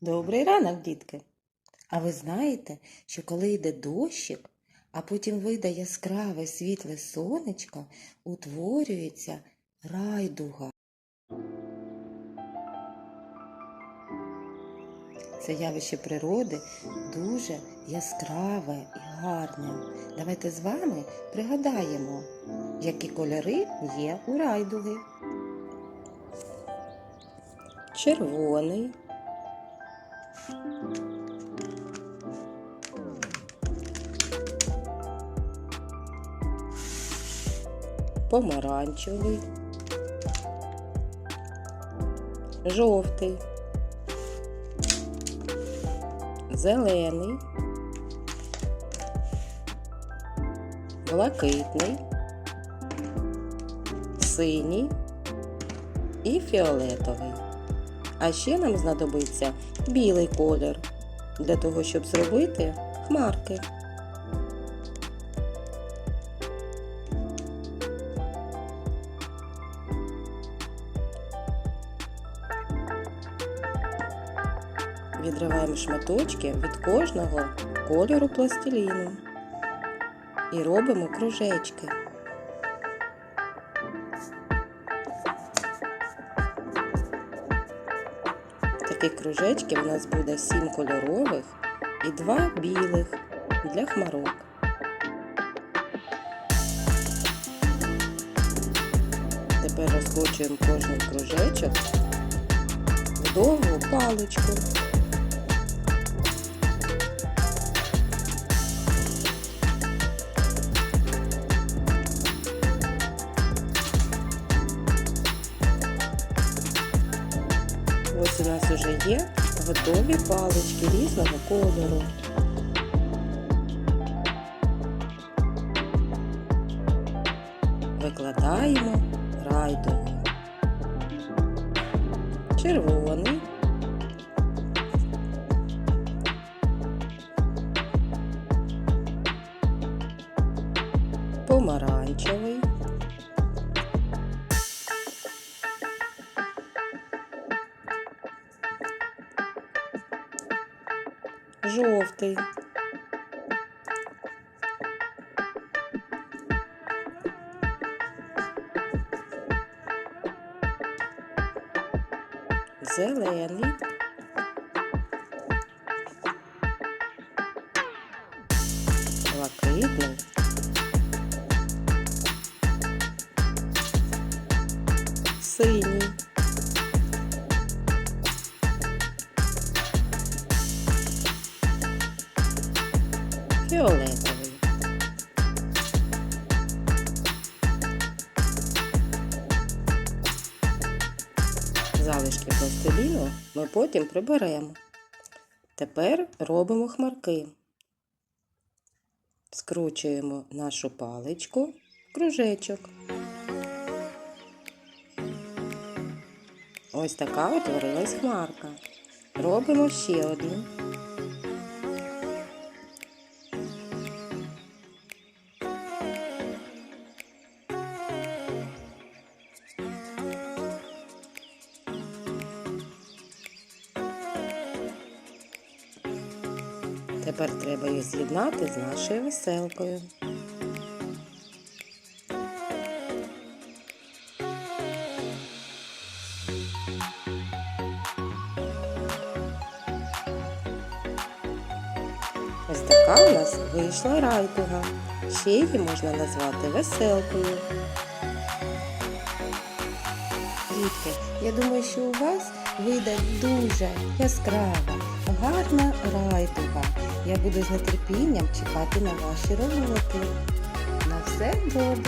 Добрий ранок, дітки! А ви знаєте, що коли йде дощик, а потім вийде яскраве світле сонечко, утворюється райдуга. Це явище природи дуже яскраве і гарне. Давайте з вами пригадаємо, які кольори є у райдуги. Червоний, помаранчевий, жовтий, зелений, блакитний, синій. І фіолетовий. А ще нам знадобиться білий колір для того, щоб зробити хмарки. Відриваємо шматочки від кожного кольору пластиліну і робимо кружечки. Такі кружечки в нас буде 7 кольорових і 2 білих для хмарок. Тепер розкочуємо кожний кружечок в довгу паличку. Ось у нас вже є готові палички різного кольору. Викладаємо райдугу. Червоний. Помаранчевий. Жовтий, зелений, блакитний, синій. Фіолетовий. Залишки пластиліну ми потім приберемо. Тепер робимо хмарки. Скручуємо нашу паличку в кружечок. Ось така утворилась хмарка. Робимо ще одну. Тепер треба їх з'єднати з нашою веселкою. Ось така у нас вийшла райдуга. Ще її можна назвати веселкою. Дітки, я думаю, що у вас вийде дуже яскрава, гарна райдуга. Я буду з нетерпінням чекати на ваші роботи. На все добре!